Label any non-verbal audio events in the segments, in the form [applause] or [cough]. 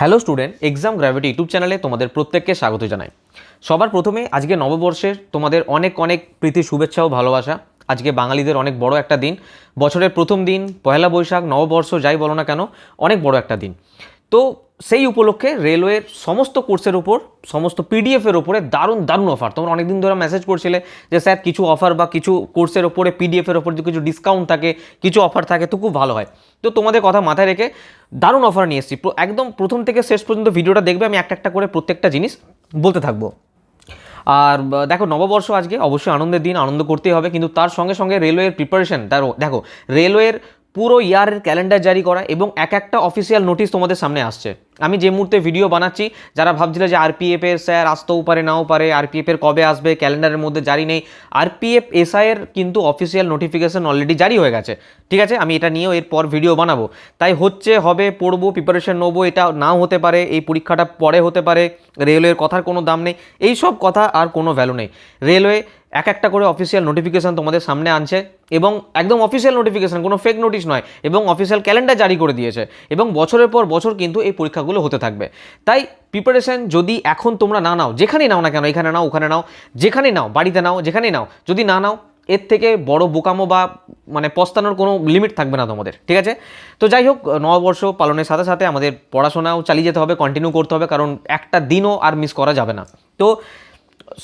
Hello student exam gravity YouTube চ্যানেলে তোমাদের প্রত্যেককে স্বাগত জানাই। সবার প্রথমে আজকে নববর্ষের তোমাদের অনেক অনেক প্রীতি, শুভেচ্ছা ও ভালোবাসা। আজকে বাঙালিদের অনেক বড় একটা দিন। বছরের প্রথম দিন পয়লা বৈশাখ, নববর্ষ, যাই বলো না কেন, অনেক বড় একটা দিন। তো সেই উপলক্ষে রেলওয়ের সমস্ত কোর্সের উপর, সমস্ত পিডিএফের ওপরে দারুণ দারুণ অফার তোমরা অনেকদিন ধরে মেসেজ করছিলে যে, স্যার, কিছু অফার বা কিছু কোর্সের ওপরে পিডিএফের ওপর যদি কিছু ডিসকাউন্ট থাকে, কিছু অফার থাকে, তো খুব ভালো হয়। তো তোমাদের কথা মাথায় রেখে দারুণ অফার নিয়ে এসেছি। একদম প্রথম থেকে শেষ পর্যন্ত ভিডিওটা দেখবে, আমি একটা একটা করে প্রত্যেকটা জিনিস বলতে থাকব। আর দেখো, নববর্ষ আজকে অবশ্যই আনন্দের দিন, আনন্দ করতেই হবে, কিন্তু তার সঙ্গে সঙ্গে রেলওয়ের প্রিপারেশন তার দেখো রেলওয়ের পুরো ইয়ারের ক্যালেন্ডার জারি করা এবং এক একটা অফিসিয়াল নোটিশ তোমাদের সামনে আসছে। আমি যে মুহূর্তে ভিডিও বানাচ্ছি, যারা ভাবছিল যে আরপিএফ এর স্যার আসতেও পারে, নাও পারে আরপিএফ এর কবে আসবে, ক্যালেন্ডারের মধ্যে জারি নেই আরপিএফ এসআই এর কিন্তু অফিসিয়াল নোটিফিকেশন অলরেডি জারি হয়ে গেছে। ঠিক আছে? আমি এটা নিয়েও এরপর ভিডিও বানাবো। তাই হচ্ছে, হবে, পড়ব প্রিপারেশন নেব, এটা নাও হতে পারে, এই পরীক্ষাটা পরে হতে পারে রেলওয়ের কথার কোনো দাম নেই এই সব কথা আর কোনো ভ্যালু নেই। রেলওয়ে এক একটা করে অফিসিয়াল নোটিফিকেশন তোমাদের সামনে আনছে এবং একদম অফিসিয়াল নোটিফিকেশন কোনো ফেক নোটিশ নয়, এবং অফিসিয়াল ক্যালেন্ডার জারি করে দিয়েছে, এবং বছরের পর বছর কিন্তু এই পরীক্ষাগুলো হতে থাকবে। তাই প্রিপারেশন যদি এখন তোমরা না নাও, যেখানেই নাও না কেন, এখানে নাও, ওখানে নাও, যেখানেই নাও, বাড়িতে নাও, যেখানেই নাও, যদি না নাও, এর থেকে বড় বোকামো বা মানে পস্তানোর কোনো লিমিট থাকবে না তোমাদের, ঠিক আছে? তো যাই হোক, নববর্ষ পালনের সাথে সাথে আমাদের পড়াশোনাও চালিয়ে যেতে হবে কন্টিনিউ করতে হবে, কারণ একটা দিনও আর মিস করা যাবে না। তো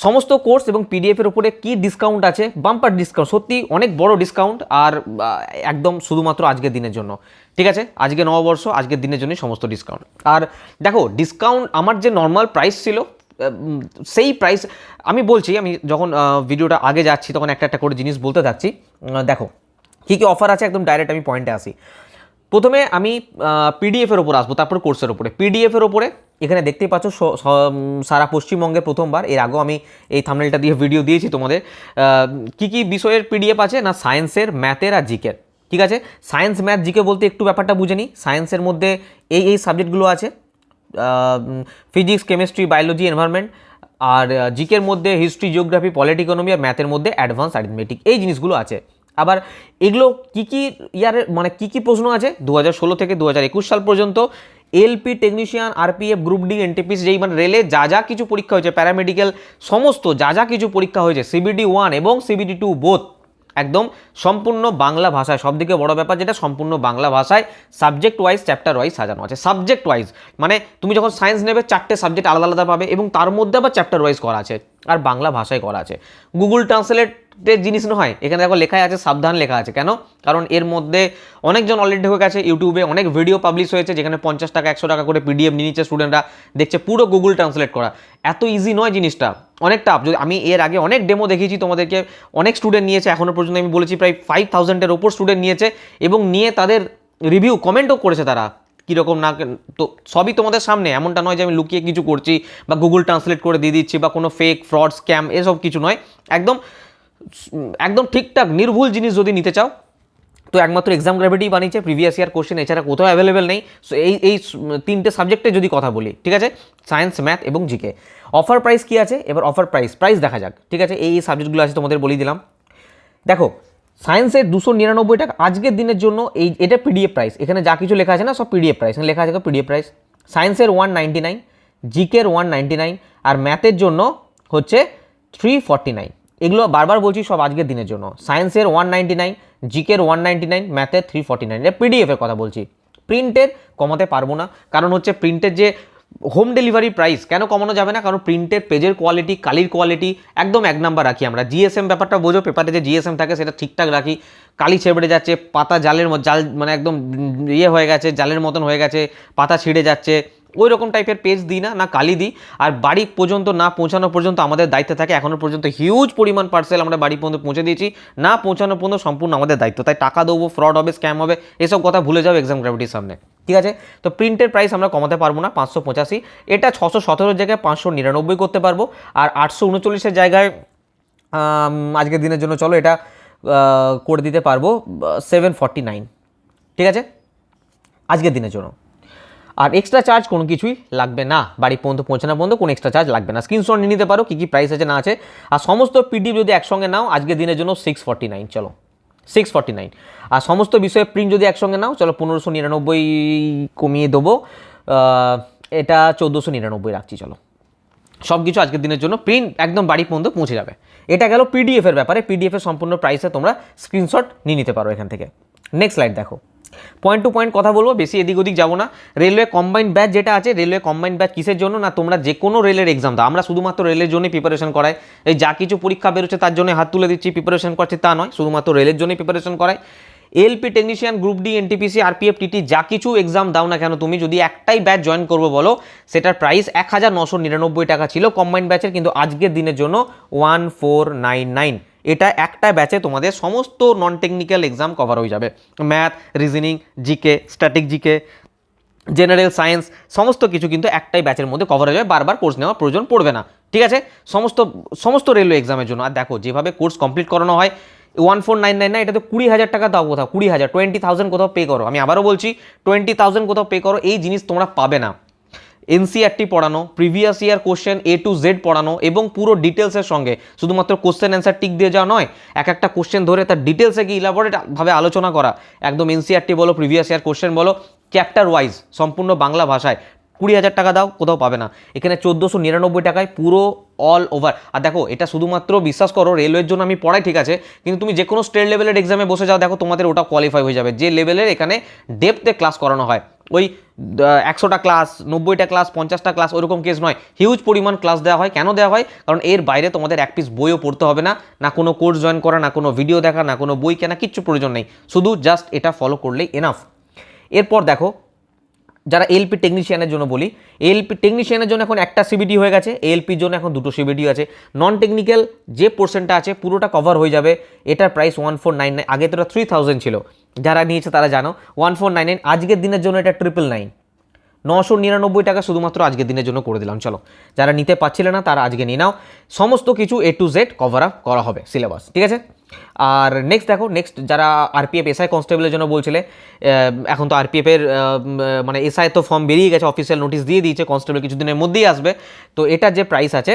সমস্ত কোর্স এবং পিডিএফের উপরে কি ডিসকাউন্ট আছে? বাম্পার ডিসকাউন্ট সত্যি অনেক বড় ডিসকাউন্ট আর একদম শুধুমাত্র আজকের দিনের জন্য। ঠিক আছে? আজকে নববর্ষ, আজকের দিনের জন্যই সমস্ত ডিসকাউন্ট আর দেখো ডিসকাউন্ট আমার যে নর্মাল প্রাইস ছিল সেই প্রাইস আমি বলছি, আমি যখন ভিডিওটা আগে যাচ্ছি, তখন একটা একটা করে জিনিস বলতে থাকছি। দেখো, কী কী অফার আছে? একদম ডাইরেক্ট আমি পয়েন্টে আসি। প্রথমে আমি পিডিএফের ওপর আসব, তারপর কোর্সের ওপরে। পিডিএফের ওপরে, এখানে দেখতেই পাচ্ছ সারা পশ্চিমবঙ্গে প্রথমবার। এর আগেও আমি এই থামনেলটা দিয়ে ভিডিও দিয়েছি তোমাদের। কি কি বিষয়ের পিডিএফ আছে? না সায়েন্সের ম্যাথের আর জিকের ঠিক আছে? সায়েন্স ম্যাথ জিকে বলতে একটু ব্যাপারটা বুঝে নিই। সায়েন্সের মধ্যে এই এই সাবজেক্টগুলো আছে। ফিজিক্স কেমিস্ট্রি বায়োলজি এনভায়রনমেন্ট আর জিকের মধ্যে হিস্ট্রি জিওগ্রাফি পলিট ইকোনমি আর ম্যাথের মধ্যে অ্যাডভান্স অ্যারিথমেটিক এই জিনিসগুলো আছে। আবার এগুলো কি কি ইয়ারের মানে কি কি প্রশ্ন আছে? দু থেকে দু হাজার একুশ সাল পর্যন্ত LP technician, RPF, group D, NTPC যেই মানে রেলে যা যা কিছু পরীক্ষা হয়েছে, প্যারামেডিক্যাল সমস্ত যা যা কিছু পরীক্ষা হয়েছে, সিবিডি ওয়ান এবং সিবিডি টু বোথ একদম সম্পূর্ণ বাংলা ভাষায় সব থেকে বড় ব্যাপার যেটা, সম্পূর্ণ বাংলা ভাষায় সাবজেক্ট ওয়াইজ চ্যাপ্টার ওয়াইজ সাজানো আছে। সাবজেক্ট ওয়াইজ মানে তুমি যখন সায়েন্স নেবে, চারটে সাবজেক্ট আলাদা আলাদা পাবে এবং তার মধ্যে আবার চ্যাপ্টার ওয়াইজ করা আছে। আর বাংলা ভাষায় করা আছে। গুগল ট্রান্সলেটের জিনিস নয়, এখানে দেখো লেখা আছে, সাবধান লেখা আছে। কেন? কারণ এর মধ্যে অনেকজন অলরেডি ঢুকে গেছে ইউটিউবে অনেক ভিডিও পাবলিশ হয়েছে, যেখানে পঞ্চাশ টাকা, একশো টাকা করে পিডিএফ নিয়ে নিচ্ছে স্টুডেন্টরা দেখছে পুরো গুগল ট্রান্সলেট করা। এত ইজি নয় জিনিসটা। অনেক টাফ যদি আমি এর আগে অনেক ডেমো দেখিয়েছি তোমাদেরকে, অনেক স্টুডেন্ট নিয়েছে এখনও পর্যন্ত আমি বলেছি প্রায় ফাইভ থাউজেন্ডের ওপর স্টুডেন্ট নিয়েছে এবং নিয়ে তাদের রিভিউ কমেন্টও করেছে তারা। কীরকম না তো সবই তোমাদের সামনে, এমনটা নয় যে আমি লুকিয়ে কিছু করছি বা গুগল ট্রান্সলেট করে দিয়ে দিচ্ছি বা কোনো ফেক ফ্রড স্ক্যাম এসব কিছু নয়। একদম একদম ঠিকঠাক, নির্ভুল জিনিস যদি নিতে চাও, তো একমাত্র এক্সাম গ্র্যাভিটি বানিয়েছে প্রিভিয়াস ইয়ার কোশ্চেন এছাড়া কোথাও অ্যাভেলেবেল নেই। সো এই এই, তিনটে সাবজেক্টে যদি কথা বলি, ঠিক আছে? সায়েন্স ম্যাথ এবং জিকে অফার প্রাইস কী আছে? এবার অফার প্রাইস প্রাইস দেখা যাক, ঠিক আছে? এই সাবজেক্টগুলো আছে তোমাদের বলে দিলাম। দেখো সায়েন্সের দুশো নিরানব্বই টাকা আজকের দিনের জন্য এই, এটা পিডিএফ প্রাইস এখানে যা কিছু লেখা আছে না, সব পিডিএফ প্রাইস এখানে লেখা আছে পিডিএফ প্রাইস সায়েন্সের ওয়ান নাইনটি নাইন জিকের ওয়ান নাইনটি নাইন আর ম্যাথের জন্য হচ্ছে থ্রি ফর্টি নাইন এগুলো বারবার বলছি সব আজকের দিনের জন্য। সায়েন্সের ওয়ান নাইনটি নাইন জিকের ওয়ান নাইনটি নাইন ম্যাথের থ্রি ফর্টি নাইন এটা পিডিএফের কথা বলছি। প্রিন্টের কমাতে পারব না। কারণ হচ্ছে প্রিন্টের যে হোম ডেলিভারি প্রাইস কেন কমানো যাবে না? কারণ প্রিন্টের পেজের কোয়ালিটি কালির কোয়ালিটি একদম এক নাম্বার রাখি আমরা। জিএসএম ব্যাপারটা বোঝো পেপারে যে জিএসএম থাকে সেটা ঠিকঠাক রাখি। কালি ছেড়ে যাচ্ছে, পাতা জালের জাল মানে একদম ইয়ে হয়ে গেছে, জালের মতন হয়ে গেছে, পাতা ছিঁড়ে যাচ্ছে। ওই রকম টাইপের পেজ দিই না না কালি দিই। আর বাড়ি পর্যন্ত না পৌঁছানো পর্যন্ত আমাদের দায়িত্ব থাকে এখনও পর্যন্ত হিউজ পরিমাণ পার্সেল আমরা বাড়ি পর্যন্ত পৌঁছে দিয়েছি। না পৌঁছানো পর্যন্ত সম্পূর্ণ আমাদের দায়িত্ব। তাই টাকা দেবো ফ্রড হবে স্ক্যাম হবে, এসব কথা ভুলে যাও এক্সাম গ্র্যাভিটির সামনে। ঠিক আছে? তো প্রিন্টের প্রাইস আমরা কমাতে পারব না, পাঁচশো পঁচাশি। এটা ছশো সতেরোর জায়গায় পাঁচশো নিরানব্বই করতে পারব। আর আটশো উনচল্লিশের জায়গায় আজকের দিনের জন্য চলো এটা করে দিতে পারব, সেভেন ফর্টি নাইন। ঠিক আছে? আজকের দিনের জন্য। আর এক্সট্রা চার্জ কোনো কিছুই লাগবে না। বাড়ি পর্যন্ত পৌঁছানো পর্যন্ত কোনো এক্সট্রা চার্জ লাগবে না। স্ক্রিনশট নিয়ে নিতে পারো, কী কী প্রাইস আছে না আছে। আর সমস্ত পিডিএফ যদি একসঙ্গে নাও, আজকের দিনের জন্য সিক্স ফর্টি নাইন চলো। সিক্স ফর্টি নাইন আর সমস্ত বিষয়ে প্রিন্ট যদি একসঙ্গে নাও, চলো পনেরোশো নিরানব্বই কমিয়ে দেবো। এটা চোদ্দোশো নিরানব্বই রাখছি, চলো। সব কিছু আজকের দিনের জন্য প্রিন্ট একদম বাড়ি পর্যন্ত পৌঁছে যাবে। এটা গেল পিডিএফের ব্যাপারে। পিডিএফের সম্পূর্ণ প্রাইসে তোমরা স্ক্রিনশট নিয়ে নিতে পারো এখান থেকে। নেক্সট স্লাইড দেখো। পয়েন্ট টু পয়েন্ট কথা বলব, বেশি এদিক ওদিক যাব না। রেলওয়ে কম্বাইন্ড ব্যাচ যেটা আছে রেলওয়ে কম্বাইন্ড ব্যাচ কিসের জন্য? না, তোমরা যে কোনো রেলের এক্সাম দাও। আমরা শুধুমাত্র রেলের জন্যই প্রিপারেশন করাই। এই যা কিছু পরীক্ষা বেরোচ্ছে তার জন্য হাত তুলে দিচ্ছি প্রিপারেশন করছি তা নয়। শুধুমাত্র রেলের জন্যই প্রিপারেশন করাই। LP technician group D NTPC RPF TT যা কিছু এক্সাম দাও না কেন তুমি, যদি একটাই ব্যাচ জয়েন করব বলো, সেটার প্রাইস এক হাজার নশো নিরানব্বই টাকা ছিল কম্বাইন্ড ব্যাচের কিন্তু আজকের দিনের জন্য ওয়ান ফোর নাইন নাইন এটা একটা ব্যাচে তোমাদের সমস্ত নন টেকনিক্যাল এক্সাম কভার হয়ে যাবে। Math reasoning GK static GK general science সমস্ত কিছু কিন্তু একটাই ব্যাচের মধ্যে কভার হয়ে যাবে। বারবার কোর্স নেওয়ার প্রয়োজন পড়বে না। ঠিক আছে? সমস্ত সমস্ত রেলওয়ে এক্সামের জন্য। আর দেখো, যেভাবে কোর্স কমপ্লিট করানো হয় ওয়ান ফোর নাইন নাইন না এটা তো কুড়ি হাজার টাকা দাও কোথাও, কুড়ি হাজার টোয়েন্টি থাউজেন্ড কোথাও পে করো। আমি আবারও বলছি টোয়েন্টি থাউজেন্ড কোথাও পে করো, এই জিনিস তোমরা পাবে না। এনসিআরটি পড়ানো previous year question A to Z পড়ানো এবং পুরো ডিটেলসের সঙ্গে। শুধুমাত্র কোশ্চেন অ্যান্সার টিক দিয়ে যাওয়া নয়, এক একটা কোশ্চেন ধরে তার ডিটেলসে কি ইলাবোরেটভাবে আলোচনা করা। একদম এনসিআরটি বলো প্রিভিয়াস ইয়ার কোশ্চেন বলো চ্যাপ্টার ওয়াইজ সম্পূর্ণ বাংলা ভাষায়। কুড়ি হাজার টাকা দাও, কোথাও পাবে না। এখানে চোদ্দোশো নিরানব্বই টাকায় পুরো অল ওভার আর দেখো, এটা শুধুমাত্র বিশ্বাস করো রেলওয়ের জন্য আমি পড়াই ঠিক আছে, কিন্তু তুমি যে কোনো স্টেট লেভেলের এক্সামে বসে যাও, দেখো তোমাদের ওটা কোয়ালিফাই হয়ে যাবে। যে লেভেলের এখানে ডেপথে ক্লাস করানো হয়। ওই একশোটা ক্লাস নব্বইটা ক্লাস পঞ্চাশটা ক্লাস ওরকম কেস নয়। হিউজ পরিমাণ ক্লাস দেওয়া হয়। কেন দেওয়া হয়? কারণ এর বাইরে তোমাদের এক পিস বইও পড়তে হবে না। না কোনো কোর্স জয়েন করা, না কোনো ভিডিও দেখা, না কোনো বই কেনা, কিচ্ছু প্রয়োজন নেই। শুধু জাস্ট এটা ফলো করলেই এনাফ এরপর দেখো যারা এলপি টেকনিশিয়ানের জন্য বলি এলপি টেকনিশিয়ানের জন্য এখন একটা সিবিডি হয়ে গেছে এলপির জন্য এখন দুটো সিবিডি আছে। নন টেকনিক্যাল যে পোর্শনটা আছে, পুরোটা কভার হয়ে যাবে। এটার price one four nine nine আগে তো থ্রি থাউজেন্ড ছিল। যারা নিয়েছে তারা জানো ওয়ান ফোর নাইন নাইন আজকের দিনের জন্য এটা ট্রিপল নাইন নশো নিরানব্বই টাকা শুধুমাত্র আজকের দিনের জন্য করে দিলাম। চলো, যারা নিতে পারছিলে না তারা আজকে নিয়ে নাও। সমস্ত কিছু A to Z cover up করা হবে সিলেবাস ঠিক আছে? আর নেক্সট দেখো নেক্সট যারা আরপিএফ এসআই কনস্টেবলের জন্য বলছিলে এখন তো আরপিএফের মানে এসআই তো ফর্ম বেরিয়ে গেছে অফিসিয়াল নোটিশ দিয়ে দিয়েছে কনস্টেবল কিছুদিনের মধ্যেই আসবে। তো এটার যে প্রাইস আছে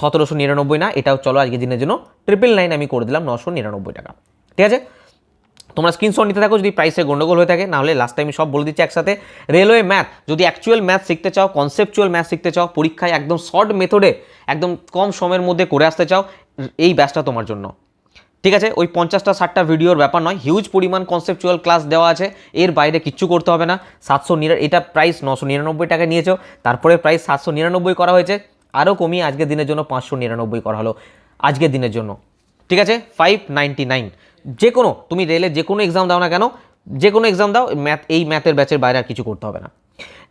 সতেরোশো নিরানব্বই না, এটাও চলো আজকের দিনের জন্য ট্রিপল নাইন আমি করে দিলাম, নশো নিরানব্বই টাকা, ঠিক আছে? তোমরা স্ক্রিনশট নিতে থাকো, যদি প্রাইসে গন্ডগোল হয়ে থাকে, নাহলে লাস্ট টাইম সব বলে দিচ্ছি একসাথে। রেলওয়ে ম্যাথ যদি অ্যাকচুয়াল ম্যাথ শিখতে চাও কনসেপচুয়াল ম্যাথ শিখতে চাও, পরীক্ষায় একদম শর্ট মেথডে একদম কম সময়ের মধ্যে করে আসতে চাও, এই ব্যাচটা তোমার জন্য। ঠিক আছে? ওই পঞ্চাশটা, ষাটটা ভিডিওর ব্যাপার নয় হিউজ পরিমাণ কনসেপচুয়াল ক্লাস দেওয়া আছে, এর বাইরে কিচ্ছু করতে হবে না। সাতশো এটা প্রাইস নশো নিরানব্বই টাকা নিয়েছো, তারপরে প্রাইস সাতশো নিরানব্বই করা হয়েছে আরও কমিয়ে আজকের দিনের জন্য পাঁচশো নিরানব্বই করা হলো, আজকের দিনের জন্য। ঠিক আছে? ফাইভ নাইনটি নাইন যে কোনো তুমি রেলের যে কোনো এক্সাম দাও না কেন যে কোনো এক্সাম দাও ম্যাথ এই ম্যাথের ব্যাচের বাইরে আর কিছু করতে হবে না।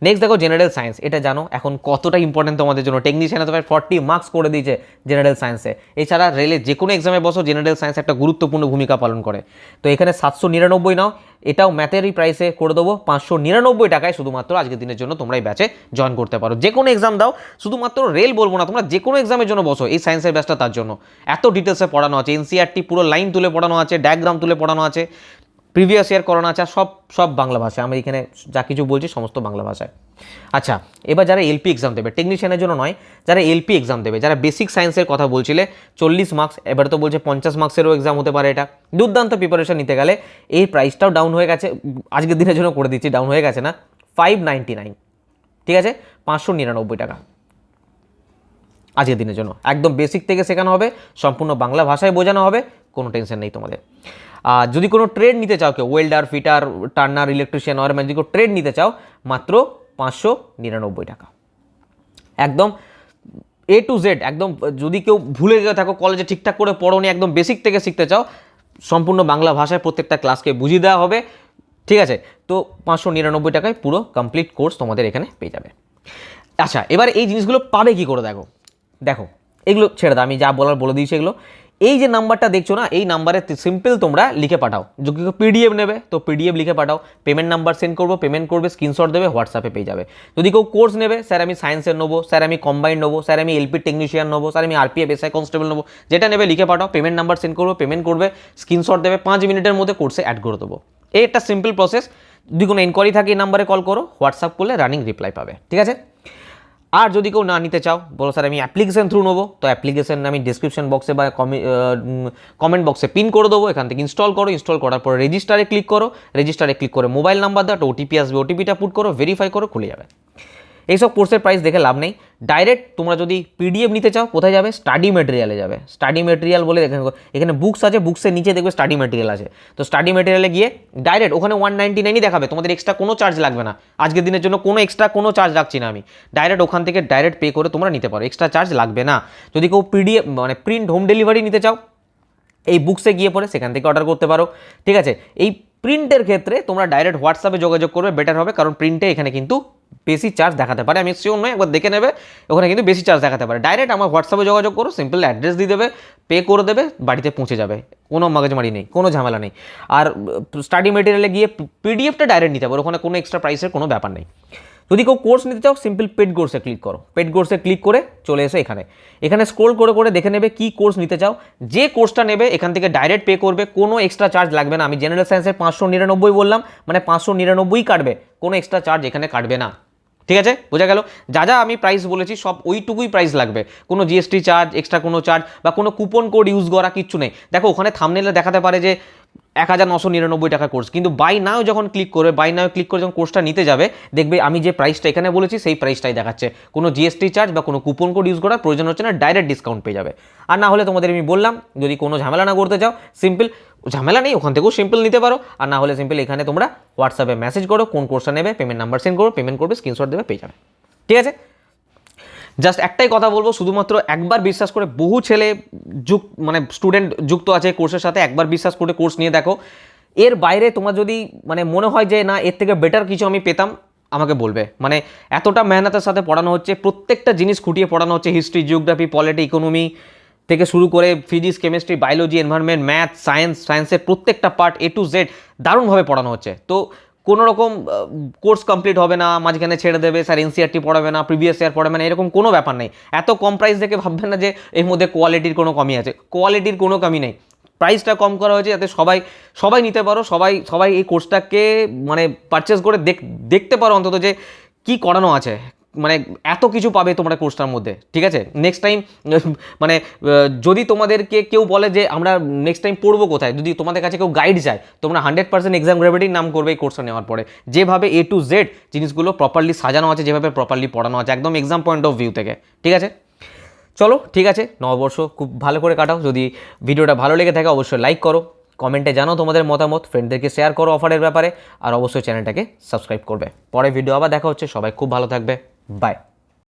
নেক্সট দেখো জেনারেল সায়েন্স এটা জানো, এখন কতটা ইম্পর্টেন্ট তোমাদের জন্য। টেকনিশিয়ানে তোমার ফর্টি মার্কস করে দিয়েছে জেনারেল সায়েন্সে এছাড়া রেলে যে কোনো এক্সামে বসো জেনারেল সায়েন্স একটা গুরুত্বপূর্ণ ভূমিকা পালন করে। তো এখানে সাতশো নিরানব্বই নাও, এটাও ম্যাথেরই প্রাইসে করে দেবো। পাঁচশো নিরানব্বই টাকায় শুধুমাত্র আজকের দিনের জন্য তোমরা এই ব্যাচে জয়েন করতে পারো। যে কোনো এক্সাম দাও, শুধুমাত্র রেল বলব না, তোমরা যে কোনো এক্সামের জন্য বসো এই সায়েন্সের ব্যাচটা তার জন্য। এত ডিটেলসে পড়ানো আছে এনসিআরটি পুরো লাইন তুলে পড়ানো আছে ডায়াগ্রাম তুলে পড়ানো আছে। প্রিভিয়াস ইয়ার করোনা আছে, আর সব সব বাংলা ভাষায়। আমি এখানে যা কিছু বলছি সমস্ত বাংলা ভাষায়। আচ্ছা এবার যারা এলপি এক্সাম দেবে টেকনিশিয়ানের জন্য নয়, যারা এলপি এক্সাম দেবে, যারা বেসিক সায়েন্সের কথা বলছিলে, চল্লিশ মার্কস এবার তো বলছে পঞ্চাশ মার্কসেরও এক্সাম হতে পারে এটা। দুর্দান্ত প্রিপারেশন নিতে গেলে এই প্রাইসটাও ডাউন হয়ে গেছে, আজকের দিনের জন্য করে দিচ্ছি ডাউন হয়ে গেছে না ফাইভ নাইনটি নাইন ঠিক আছে? পাঁচশো নিরানব্বই টাকা। আজকের দিনের জন্য। একদম বেসিক থেকে শেখানো হবে, সম্পূর্ণ বাংলা ভাষায় বোঝানো হবে, কোনো টেনশন নেই তোমাদের। আর যদি কোনো ট্রেড নিতে চাও কেউ welder fitter turner electrician wireman যদি কেউ ট্রেড নিতে চাও, মাত্র পাঁচশো নিরানব্বই টাকা। একদম এ টু জেড একদম, যদি কেউ ভুলে গিয়ে থাকো কলেজে ঠিকঠাক করে পড়ো নি, একদম বেসিক থেকে শিখতে চাও, সম্পূর্ণ বাংলা ভাষায় প্রত্যেকটা ক্লাসকে বুঝিয়ে দেওয়া হবে। ঠিক আছে? তো পাঁচশো নিরানব্বই টাকায় পুরো কমপ্লিট কোর্স তোমাদের এখানে পেয়ে যাবে। আচ্ছা এবার এই জিনিসগুলো পাবে কি করে দেখো? দেখো, এগুলো ছেড়ে দাও, আমি যা বলার বলে দিয়েছি এগুলো। এই যে নাম্বারটা দেখছ না, এই নাম্বারে সিম্পল তোমরা লিখে পাঠাও। যদি পিডিএফ নেবে, তো পিডিএফ লিখে পাঠাও। পেমেন্ট নাম্বার সেন্ড করব পেমেন্ট করবে স্ক্রিনশট দেবে হোয়াটসঅ্যাপে পেয়ে যাবে। যদি কেউ কোর্স নেবে স্যার আমি সায়েন্সের নেব স্যার আমি কম্বাইন্ড নেব স্যার আমি এলপি টেকনিশিয়ান নেব স্যার আমি আরপিএফ এসআই কনস্টেবল নেব, যেটা নেবে লিখে পাঠাও পেমেন্ট নাম্বার সেন্ড করব পেমেন্ট করবে স্ক্রিনশট দেবে, পাঁচ মিনিটের মধ্যে কোর্সে অ্যাড করে দেবো। এই একটা সিম্পল প্রসেস যদি কোনো এনকোয়ারি থাকে এই নাম্বারে কল করো হোয়াটসঅ্যাপ করলে রানিং রিপ্লাই পাবে। ঠিক আছে? আর যদি কেউ না নিতে চাও, বলো স্যার, আমি অ্যাপ্লিকেশান থ্রু নেব। তো অ্যাপ্লিকেশান আমি ডিসক্রিপশন বক্সে বা কমেন্ট বক্সে পিন করে দেবো। এখান থেকে ইনস্টল করো। ইনস্টল করার পরে রেজিস্টারে ক্লিক করো। রেজিস্টারে ক্লিক করে মোবাইল নাম্বার দাও ওটিপি আসবে। ওটিপিটা পুট করো ভেরিফাই করো, খুলে যাবে। এইসব কোর্সের প্রাইস দেখে লাভ নেই। ডাইরেক্ট তোমরা যদি পিডিএফ নিতে চাও, কোথায় যাবে? স্টাডি মেটেরিয়ালে যাবে। স্টাডি মেটেরিয়াল বলে এখানে এখানে বুকস আছে বুকসের নিচে দেখবে স্টাডি মেটেরিয়াল আছে। তো স্টাডি মেটেরিয়ালে গিয়ে ডাইরেক্ট ওখানে ওয়ান নাইনটি নাইনই দেখাবে। তোমাদের এক্সট্রা কোনো চার্জ লাগবে না। আজকের দিনের জন্য কোনো এক্সট্রা কোনো চার্জ রাখছি না আমি। ডাইরেক্ট ওখান থেকে ডাইরেক্ট পে করে তোমরা নিতে পারো। এক্সট্রা চার্জ লাগবে না। যদি কেউ পিডিএফ মানে প্রিন্ট হোম ডেলিভারি নিতে চাও, এই বুকসে গিয়ে পরে সেখান থেকে অর্ডার করতে পারো। ঠিক আছে? এই প্রিন্টের ক্ষেত্রে তোমরা ডাইরেক্ট হোয়াটসঅ্যাপে যোগাযোগ করবে বেটার হবে। কারণ প্রিন্টে এখানে কিন্তু বেশি চার্জ দেখাতে পারে, আমি শিওর নয় একবার দেখে নেবে, ওখানে কিন্তু বেশি চার্জ দেখাতে পারে। ডাইরেক্ট আমার হোয়াটসঅ্যাপে যোগাযোগ করো সিম্পল অ্যাড্রেস দিয়ে দেবে পে করে দেবে, বাড়িতে পৌঁছে যাবে। কোনো মাগাজমারি নেই, কোনো ঝামেলা নেই। আর স্টাডি মেটেরিয়ালে গিয়ে পিডিএফটা ডাইরেক্ট নিতে পারো, ওখানে কোনো এক্সট্রা প্রাইসের কোনো ব্যাপার নেই। যদি কেউ কোর্স নিতে চাও সিম্পল পেড কোর্সে ক্লিক করো। পেড কোর্সে ক্লিক করে চলে এসো এখানে। এখানে স্ক্রোল করে করে দেখে নেবে কি কোর্স নিতে চাও। যে কোর্সটা নেবে, এখান থেকে ডাইরেক্ট পে করবে, কোনো এক্সট্রা চার্জ লাগবে না। আমি জেনারেল সায়েন্সের পাঁচশো নিরানব্বই বললাম মানে পাঁচশো নিরানব্বই কাটবে, কোনো এক্সট্রা চার্জ এখানে কাটবে না। ঠিক আছে? বোঝা গেল? যা যা আমি প্রাইস বলেছি, সব ওইটুকুই প্রাইস লাগবে। কোনো জিএসটি চার্জ এক্সট্রা কোনো চার্জ বা কোনো কুপন কোড ইউজ করা কিচ্ছু নেই। দেখো, ওখানে থামনেলে দেখাতে পারে যে এক হাজার নশো নিরানব্বই টাকা কোর্স কিন্তু বাই নাও যখন ক্লিক করবে বাই নাও ক্লিক করে যখন কোর্সটা নিতে যাবে, দেখবে আমি যে প্রাইসটা এখানে বলেছি, সেই প্রাইসটাই দেখাচ্ছে। কোনো জিএসটি চার্জ বা কোনো কুপন কোড ইউজ করার প্রয়োজন হচ্ছে না ডাইরেক্ট ডিসকাউন্ট পেয়ে যাবে। আর না হলে তোমাদের আমি বললাম, যদি কোনো ঝামেলা না করতে চাও সিম্পল ঝামেলা নেই, ওখান থেকেও সিম্পল নিতে পারো। আর না হলে সিম্পল এখানে তোমরা হোয়াটসঅ্যাপে মেসেজ করো, কোন কোর্সটা নেবে পেমেন্ট নাম্বার সেন্ড করো পেমেন্ট করবে স্ক্রিনশট দেবে, পেয়ে যাবে। ঠিক আছে? জাস্ট একটাই কথা বলব, শুধুমাত্র একবার বিশ্বাস করে বহু ছেলে যুক মানে স্টুডেন্ট যুক্ত আছে কোর্সের সাথে, একবার বিশ্বাস করে কোর্স নিয়ে দেখো। এর বাইরে তোমার যদি মানে মনে হয় যে না, এর থেকে বেটার কিছু আমি পেতাম, আমাকে বলবে। মানে এতটা মেহনতের সাথে পড়ানো হচ্ছে, প্রত্যেকটা জিনিস খুঁটিয়ে পড়ানো হচ্ছে হিস্ট্রি জিওগ্রাফি পলিটি ইকোনমি থেকে শুরু করে physics chemistry biology environment math science সায়েন্সের প্রত্যেকটা পার্ট এ টু জেড দারুণভাবে পড়ানো হচ্ছে। তো কোনো রকম কোর্স কমপ্লিট হবে না, মাঝখানে ছেড়ে দেবে, স্যার এনসিআরটি পড়াবে না, প্রিভিয়াস ইয়ার পড়াবে না, এরকম কোনো ব্যাপার নেই। এত কম প্রাইস দেখে ভাববেন না যে এর মধ্যে কোয়ালিটির কোনো কমি আছে। কোয়ালিটির কোনো কমি নেই। প্রাইসটা কম করা হয়েছে যাতে সবাই সবাই নিতে পারো, সবাই সবাই এই কোর্সটাকে মানে পারচেস করে দেখ, দেখতে পারো অন্তত যে কি করানো আছে। মানে এত কিছু পাবে তোমরা কোর্সটার মধ্যে, ঠিক আছে? নেক্সট টাইম [laughs] মানে যদি তোমাদেরকে কেউ বলে যে আমরা নেক্সট টাইম পড়ব কোথায়, যদি তোমাদের কাছে কেউ গাইড চায় তোমরা হান্ড্রেড পার্সেন্ট এক্সাম গ্র্যাভিটির নাম করবে এই কোর্সটা নেওয়ার পরে। যেভাবে এ টু জেড জিনিসগুলো প্রপারলি সাজানো আছে, যেভাবে প্রপারলি পড়ানো আছে, একদম এক্সাম পয়েন্ট অফ ভিউ থেকে, ঠিক আছে? চলো, ঠিক আছে? নববর্ষ খুব ভালো করে কাটাও। যদি ভিডিওটা ভালো লেগে থাকে, অবশ্যই লাইক করো কমেন্টে জানো তোমাদের মতামত ফ্রেন্ডদেরকে শেয়ার করো অফারের ব্যাপারে, আর অবশ্যই চ্যানেলটাকে সাবস্ক্রাইব করবে। পরে ভিডিও আবার দেখা হচ্ছে, সবাই খুব ভালো থাকবে। বাই